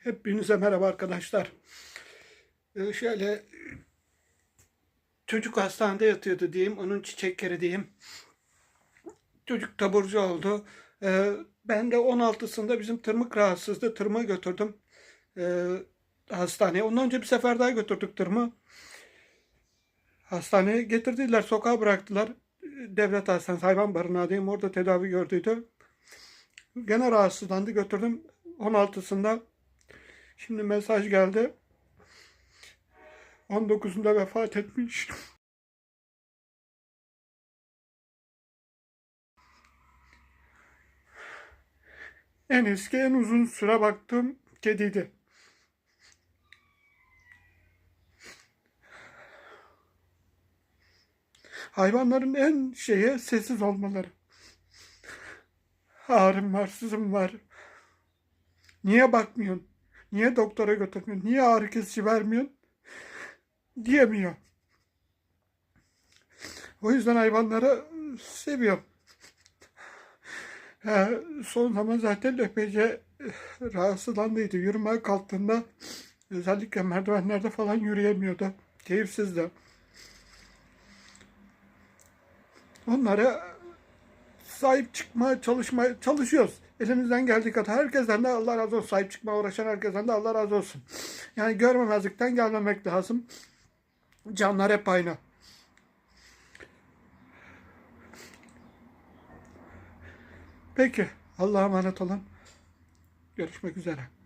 Hepinize merhaba arkadaşlar. Ee, şöyle çocuk hastanede yatıyordu diyeyim. Onun çiçekleri diyeyim. Çocuk taburcu oldu. Ee, ben de 16'sında bizim tırmık rahatsızdı. Tırmığı götürdüm ee, hastaneye. Ondan önce bir sefer daha götürdük tırmığı. Hastaneye getirdiler. Sokağa bıraktılar. Devlet hastanesi hayvan barınağı diyeyim. Orada tedavi gördüydü. Gene rahatsızlandı. Götürdüm 16'sında. Şimdi mesaj geldi. 19'unda vefat etmiş. En eski en uzun süre baktığım kediydi. Hayvanların en şeye sessiz olmaları. Ağrım var, sızım var. Niye bakmıyorsun? Niye doktora götürmüyorsun? Niye ağrı kesici vermiyorsun? Diyemiyor. O yüzden hayvanları seviyorum. He, son zaman zaten epeyce rahatsızlandıydı. Yürümeye kalktığında özellikle merdivenlerde falan yürüyemiyordu. Keyifsizdi. Onlara sahip çıkmaya çalışmaya çalışıyoruz. Elimizden geldiği kadar herkesten de Allah razı olsun. Sahip çıkmaya uğraşan herkesten de Allah razı olsun. Yani görmemezlikten gelmemek lazım. Canlar hep aynı. Peki. Allah'a emanet olun. Görüşmek üzere.